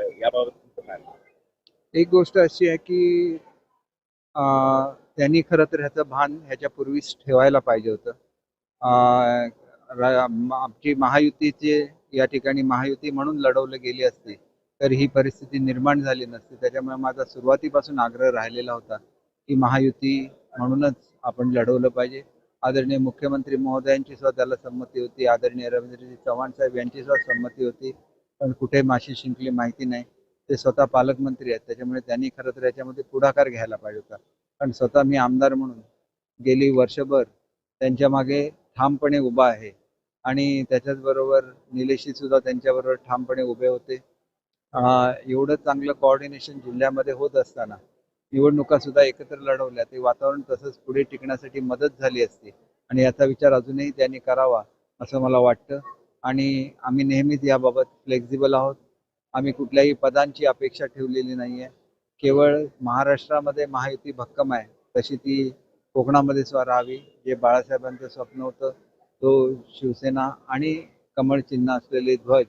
याबाबत तुमचं काय मत? एक गोष्ट अशी आहे की अं, त्यांनी खरं तर ह्याचं भान ह्याच्यापूर्वीच ठेवायला पाहिजे होतं. अं, रा- म- आमची महायुतीचे या ठिकाणी महायुती म्हणून लढवलं गेली असती तर ही परिस्थिती निर्माण झाली नसती. त्याच्यामुळे माझा सुरुवातीपासून आग्रह राहिलेला होता की महायुती म्हणूनच आपण लढवलं पाहिजे. आदरणीय मुख्यमंत्री महोदयांची सुद्धा त्याला संमती होती. आदरणीय रवींद्रजी चव्हाण साहेब यांची सुद्धा संमती होती. पण कुठे माशी शिंकली माहिती नाही. ते स्वतः पालकमंत्री आहेत. त्याच्यामुळे त्यांनी खरं तर याच्यामध्ये पुढाकार घ्यायला पाहिजे होता. कारण स्वतः मी आमदार म्हणून गेली वर्षभर त्यांच्या मागे ठामपणे उभा आहे. आणि त्याच्याच बरोबर निलेशी सुद्धा त्यांच्याबरोबर ठामपणे उभे होते. एवढं चांगलं कॉर्डिनेशन जिल्ह्यामध्ये होत असताना निवडणुका सुद्धा एकत्र लढवल्या. ते वातावरण तसंच पुढे टिकण्यासाठी मदत झाली असती. आणि याचा विचार अजूनही त्यांनी करावा असं मला वाटतं. आणि आम्ही नेहमीच याबाबत फ्लेक्झिबल आहोत. आम्ही कुठल्याही पदांची अपेक्षा ठेवलेली नाही आहे केवळ महाराष्ट्रामध्ये महायुती भक्कम आहे. तशी ती कोकणामध्ये सुद्धा राहावी जे बाळासाहेबांचं स्वप्न होतं तो शिवसेना आणि कमळ चिन्ह असलेले ध्वज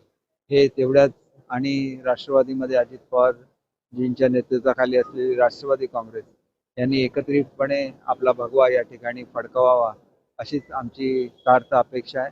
हे तेवढ्याच आणि राष्ट्रवादीमध्ये अजित पवारजींच्या नेतृत्वाखाली असलेली राष्ट्रवादी काँग्रेस यांनी एकत्रितपणे आपला भगवा या ठिकाणी फडकवावा अशीच आमची सार्थ अपेक्षा आहे.